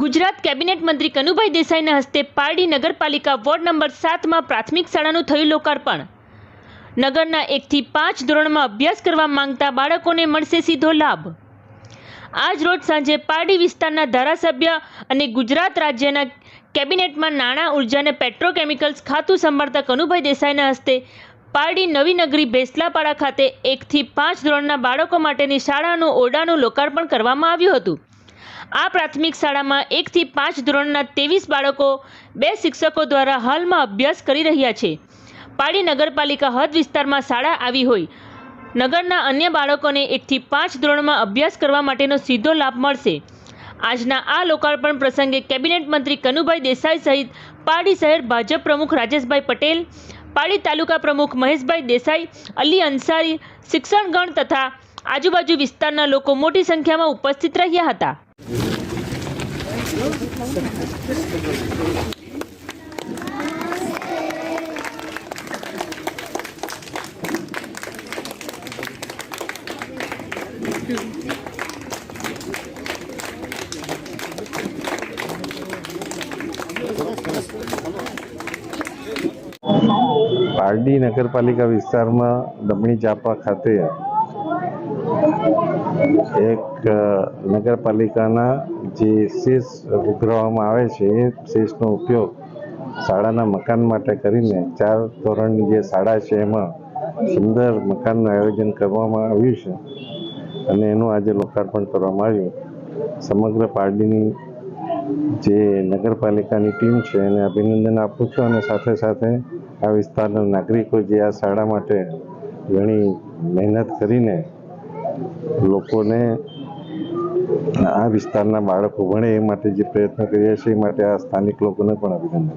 Gujarat cabinet મંત્રી કનુભાઈ દેસાઈના હસ્તે પારડી નગરપાલિકા વોર્ડ નંબર સાતમાં પ્રાથમિક શાળાનું થયું લોકાર્પણ. નગરના એકથી પાંચ ધોરણમાં અભ્યાસ કરવા માંગતા બાળકોને મળશે સીધો લાભ. આજ રોજ સાંજે પારડી વિસ્તારના ધારાસભ્ય અને ગુજરાત રાજ્યના કેબિનેટમાં નાણાં ઊર્જા અને પેટ્રોકેમિકલ્સ ખાતું સંભાળતા કનુભાઈ દેસાઈના હસ્તે પારડી નવી નગરી ભેસલાપાડા ખાતે એકથી પાંચ ધોરણના બાળકો માટેની શાળાનું ઓરડાનું લોકાર્પણ કરવામાં આવ્યું હતું. આ પ્રાથમિક શાળામાં એકથી પાંચ ધોરણના ત્રેવીસ બાળકો બે શિક્ષકો દ્વારા હાલમાં અભ્યાસ કરી રહ્યા છે. પાડી નગરપાલિકા હદ વિસ્તારમાં શાળા આવી હોય. નગરના અન્ય બાળકોને એકથી પાંચ ધોરણમાં અભ્યાસ કરવા માટેનો સીધો લાભ મળશે. આજના આ લોકાર્પણ પ્રસંગે કેબિનેટ મંત્રી કનુભાઈ દેસાઈ સહિત પારડી શહેર ભાજપ પ્રમુખ રાજેશભાઈ પટેલ પાડી તાલુકા પ્રમુખ મહેશભાઈ દેસાઈ, અલી અંસારી, શિક્ષણગણ તથા આજુબાજુ વિસ્તારના લોકો મોટી સંખ્યામાં ઉપસ્થિત રહ્યા હતા. પારડી નગરપાલિકા વિસ્તારમાં દમણી ચાપા ખાતે એક નગરપાલિકાના જે શીશ ઉઘરાવવામાં આવે છે, એ શીશનો ઉપયોગ શાળાના મકાન માટે કરીને ચાર ધોરણની જે શાળા છે, એમાં સુંદર મકાનનું આયોજન કરવામાં આવ્યું છે અને એનું આજે લોકાર્પણ કરવામાં આવ્યું. સમગ્ર પાર્ટીની જે નગરપાલિકાની ટીમ છે, એને અભિનંદન આપું છું અને સાથે સાથે આ વિસ્તારના નાગરિકો જે આ શાળા માટે ઘણી મહેનત કરીને લોકોને આ વિસ્તારના બાળકો ભણે એ માટે જે પ્રયત્ન કર્યા છે એ માટે આ સ્થાનિક લોકોને પણ અભિનંદન.